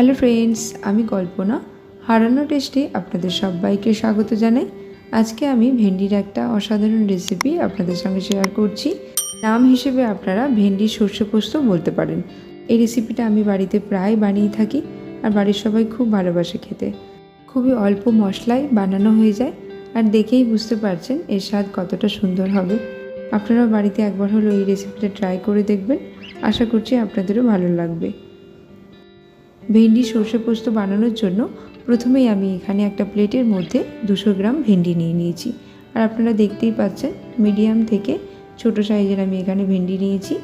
Hello friends, আমি কল্পনা। হারানো টেস্টে আপনাদের সবাইকে স্বাগত জানাই। আজকে আমি ভেন্ডির একটা অসাধারণ রেসিপি আপনাদের সঙ্গে শেয়ার করছি। নাম হিসেবে আপনারা ভেন্ডির সর্ষে পোস্ত বলতে পারেন। এই রেসিপিটা আমি বাড়িতে প্রায় বানিয়ে থাকি আর বাড়ির সবাই খুব ভালোবাসে খেতে। খুবই অল্প মশলায় বানানো হয়ে যায় আর দেখেই বুঝতে পারছেন এর স্বাদ কতটা সুন্দর হবে। আপনারাও বাড়িতে একবার হলো এই রেসিপিটা ট্রাই করে দেখবেন। আশা করছি আপনাদেরও ভালো লাগবে। ভেন্ডি সর্ষে পোস্ত বানানোর জন্য প্রথমেই আমি এখানে একটা প্লেটের মধ্যে দুশো গ্রাম ভেন্ডি নিয়ে নিয়েছি। আর আপনারা দেখতেই পাচ্ছেন, মিডিয়াম থেকে ছোট সাইজের আমি এখানে ভেন্ডি নিয়েছি।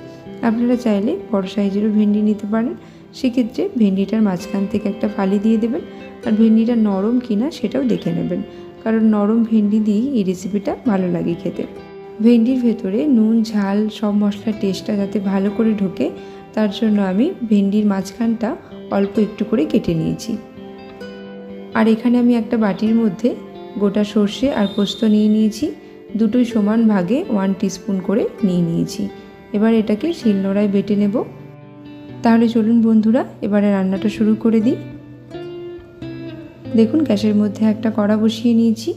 আপনারা চাইলে বড় সাইজেরও ভেন্ডি নিতে পারেন। সেক্ষেত্রে ভেন্ডিটার মাঝখান থেকে একটা ফালি দিয়ে দেবেন আর ভেন্ডিটা নরম কিনা সেটাও দেখে নেবেন। কারণ নরম ভেন্ডি দিয়েই এই রেসিপিটা ভালো লাগে খেতে। ভেন্ডির ভেতরে নুন, ঝাল, সব মশলার টেস্টটা যাতে ভালো করে ঢোকে তার জন্য আমি ভেন্ডির মাঝখানটা অল্প একটু করে কেটে নিয়েছি। আর এখানে আমি একটা বাটির মধ্যে গোটা সর্ষে আর পোস্ত নিয়ে নিয়েছি। দুটোই সমান ভাগে ওয়ান টিস্পুন করে নিয়ে নিয়েছি। এবার এটাকে শিলনোড়ায় বেটে নেব। তাহলে চলুন বন্ধুরা, এবারে রান্নাটা শুরু করে দিই। দেখুন, গ্যাসের মধ্যে একটা কড়া বসিয়ে নিয়েছি।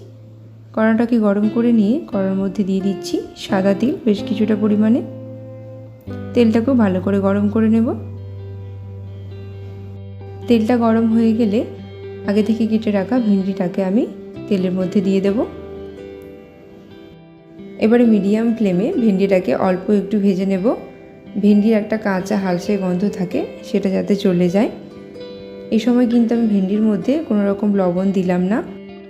কড়াটাকে গরম করে নিয়ে কড়ার মধ্যে দিয়ে দিচ্ছি সাদা তিল, বেশ কিছুটা পরিমাণে। তেলটাকেও ভালো করে গরম করে নেব। তেলটা গরম হয়ে গেলে আগে থেকে কেটে রাখা ভেন্ডিটাকে আমি তেলের মধ্যে দিয়ে দেব। এবারে মিডিয়াম ফ্লেমে ভেন্ডিটাকে অল্প একটু ভেজে নেব। ভেন্ডির একটা কাঁচা হালসে গন্ধ থাকে, সেটা যাতে চলে যায়। এই সময় কিন্তু আমি ভেন্ডির মধ্যে কোনো রকম লবণ দিলাম না।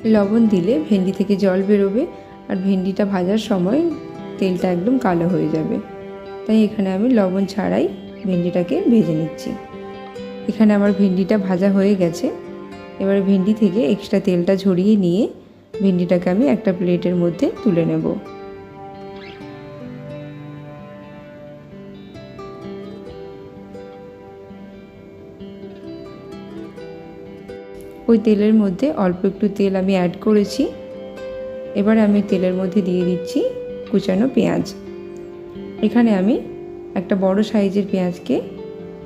লবণ দিলে ভেন্ডি থেকে জল বেরোবে আর ভেন্ডিটা ভাজার সময় তেলটা একদম কালো হয়ে যাবে। তাই এখানে আমি লবণ ছাড়াই ভেন্ডিটাকে ভেজে নিচ্ছি। এখানে আমার ভেন্ডিটা ভাজা হয়ে গেছে। এবারে ভেন্ডি থেকে এক্সট্রা তেলটা ঝরিয়ে নিয়ে ভেন্ডিটাকে আমি একটা প্লেটের মধ্যে তুলে নেব। ওই তেলের মধ্যে অল্প একটু তেল আমি অ্যাড করেছি। এবার আমি তেলের মধ্যে দিয়ে দিচ্ছি কুচানো পেঁয়াজ। এখানে আমি একটা বড় সাইজের পেঁয়াজকে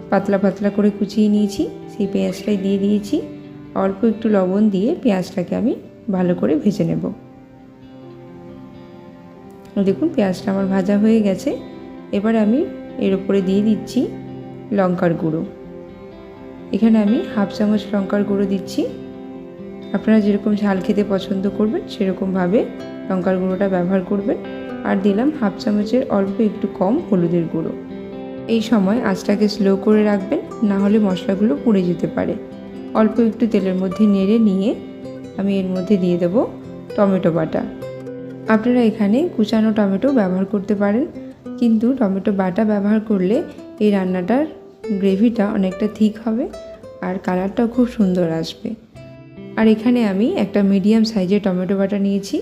পাতলা পাতলা করে কুচিয়ে নিয়েছি। সেই পেঁয়াজটাই দিয়ে দিয়েছি। অল্প একটু লবণ দিয়ে পেঁয়াজটাকে আমি ভালো করে ভেজে নেব। দেখুন, পেঁয়াজটা আমার ভাজা হয়ে গেছে। এবার আমি এর উপরে দিয়ে দিচ্ছি লঙ্কার গুঁড়ো। এখানে আমি হাফ চামচ লঙ্কার গুঁড়ো দিচ্ছি। আপনারা যেরকম ঝাল খেতে পছন্দ করবেন, সেরকমভাবে লঙ্কার গুঁড়োটা ব্যবহার করবেন। আর দিলাম হাফ চামচের অল্প একটু কম হলুদের গুঁড়ো। এই সময় আঁচটাকে স্লো করে রাখবেন, না হলে মশলাগুলো পুড়ে যেতে পারে। অল্প একটু তেলের মধ্যে নেড়ে নিয়ে আমি এর মধ্যে দিয়ে দেব টমেটো বাটা। আপনারা এখানে কুচানো টমেটো ব্যবহার করতে পারেন, কিন্তু টমেটো বাটা ব্যবহার করলে এই রান্নাটার গ্রেভিটা অনেকটা থিক হবে আর কালারটাও খুব সুন্দর আসবে। আর এখানে আমি একটা মিডিয়াম সাইজের টমেটো বাটা নিয়েছি।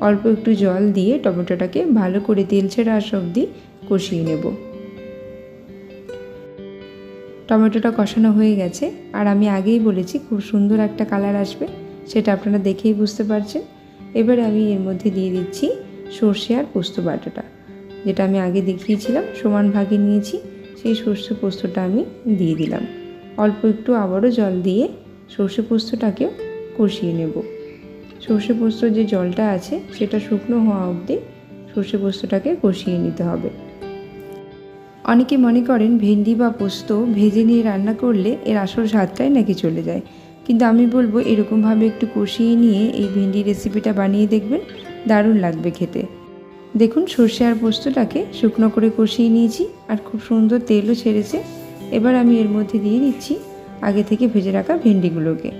অল্প একটু জল দিয়ে টমেটোটাকে ভালো করে তেল ছেড়া আস অবধি কষিয়ে নেব। টমেটোটা কষানো হয়ে গেছে। আর আমি আগেই বলেছি, খুব সুন্দর একটা কালার আসবে, সেটা আপনারা দেখেই বুঝতে পারছেন। এবারে আমি এর মধ্যে দিয়ে দিচ্ছি সর্ষে আর পোস্ত বাটাটা, যেটা আমি আগে দেখিয়েছিলাম, সমান ভাগে নিয়েছি, সেই সর্ষে পোস্তটা আমি দিয়ে দিলাম। অল্প একটু আবারও জল দিয়ে সর্ষে পোস্তটাকেও কষিয়ে নেব। সর্ষে পোস্ত যে জলটা আছে, সেটা শুকনো হওয়া অবধি সর্ষে পোস্তটাকে কষিয়ে নিতে হবে। অনেকে মনে করেন ভেন্ডি বা পোস্ত ভেজে নিয়ে রান্না করলে এর আসল স্বাদটাই নাকি চলে যায়। কিন্তু আমি বলব এরকমভাবে একটু কষিয়ে নিয়ে এই ভেন্ডি রেসিপিটা বানিয়ে দেখবেন, দারুণ লাগবে খেতে। দেখুন সর্ষে আর পোস্তটাকে শুকনো করে কষিয়ে নিয়েছি আর খুব সুন্দর তেলও ছেড়েছে। এবার আমি এর মধ্যে দিয়ে দিচ্ছি আগে থেকে ভেজে রাখা ভেন্ডিগুলোকে।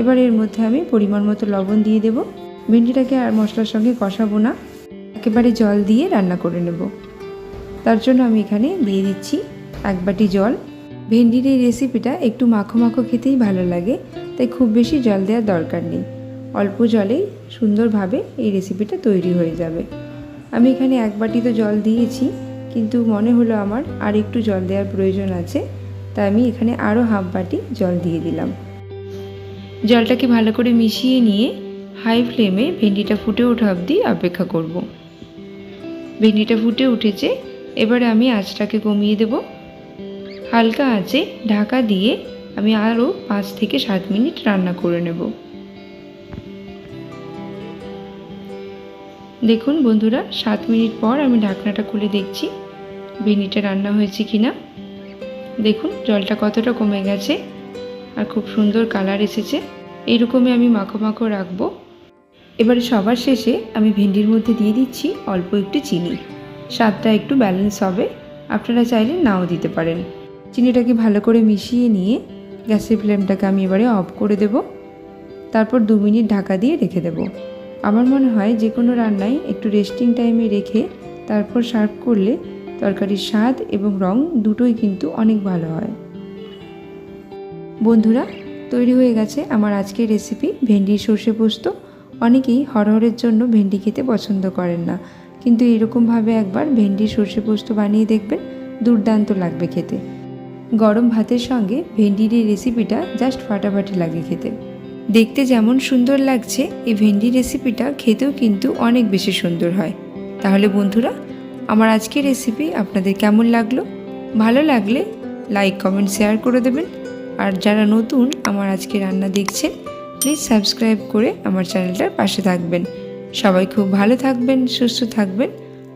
এবার এর মধ্যে আমি পরিমাণ মতো লবণ দিয়ে দেব। ভেন্ডিটাকে আর মশলার সঙ্গে কষাবো না। একেবারে জল দিয়ে রান্না করে নেব। তার জন্য আমি এখানে দিয়ে দিচ্ছি এক বাটি জল। ভেন্ডির এই রেসিপিটা একটু মাখো মাখো খেতেই ভালো লাগে, তাই খুব বেশি জল দেওয়ার দরকার নেই। অল্প জলেই সুন্দরভাবে এই রেসিপিটা তৈরি হয়ে যাবে। আমি এখানে এক বাটি তো জল দিয়েছি, কিন্তু মনে হলো আমার আর একটু জল দেওয়ার প্রয়োজন আছে, তাই আমি এখানে আরও হাফ বাটি জল দিয়ে দিলাম। জলটাকে ভালো করে মিশিয়ে নিয়ে হাই ফ্লেমে ভেন্ডিটা ফুটে ওঠা অবধি অপেক্ষা করব। ভেন্ডিটা ফুটে উঠেছে, এবারে আমি আঁচটাকে কমিয়ে দেব। হালকা আঁচে ঢাকা দিয়ে আমি আরও পাঁচ থেকে সাত মিনিট রান্না করে নেব। দেখুন বন্ধুরা, সাত মিনিট পর আমি ঢাকনাটা খুলে দেখছি, ভেন্ডিটা রান্না হয়েছে কি না দেখুন, জলটা কতটা কমে গেছে। আর খুব সুন্দর কালার এসেছে। এইরকমই আমি মাখো মাখো রাখব। এবারে সবার শেষে আমি ভেন্ডির মধ্যে দিয়ে দিচ্ছি অল্প একটু চিনি। স্বাদটা একটু ব্যালেন্স হবে। আপনারা চাইলে নাও দিতে পারেন। চিনিটাকে ভালো করে মিশিয়ে নিয়ে গ্যাসের ফ্লেমটাকে আমি এবারে অফ করে দেব। তারপর দু মিনিট ঢাকা দিয়ে রেখে দেব। আমার মনে হয় যে কোনো রান্নায় একটু রেস্টিং টাইমে রেখে তারপর সার্ভ করলে তরকারির স্বাদ এবং রং দুটোই কিন্তু অনেক ভালো হয়। বন্ধুরা, তৈরি হয়ে গেছে আমার আজকের রেসিপি ভেন্ডির সর্ষে পোস্ত। অনেকেই হরহরের জন্য ভেন্ডি খেতে পছন্দ করেন না। কিন্তু এরকমভাবে একবার ভেন্ডির সর্ষে পোস্ত বানিয়ে দেখবেন, দুর্দান্ত লাগবে খেতে। গরম ভাতের সঙ্গে ভেন্ডির এই রেসিপিটা জাস্ট ফাটাফাটি লাগে খেতে। দেখতে যেমন সুন্দর লাগছে, এই ভেন্ডি রেসিপিটা খেতেও কিন্তু অনেক বেশি সুন্দর হয়। তাহলে বন্ধুরা, আমার আজকের রেসিপি আপনাদের কেমন লাগল? ভালো লাগলে লাইক কমেন্ট শেয়ার করে দেবেন। আর যারা নতুন আমার আজকে রান্না দেখছেন প্লিজ সাবস্ক্রাইব করে আমার চ্যানেলটার পাশে থাকবেন। সবাই খুব ভালো থাকবেন, সুস্থ থাকবেন।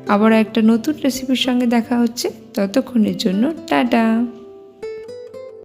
আবার একটা নতুন রেসিপির সঙ্গে দেখা হচ্ছে। ততক্ষণের জন্য, টাটা!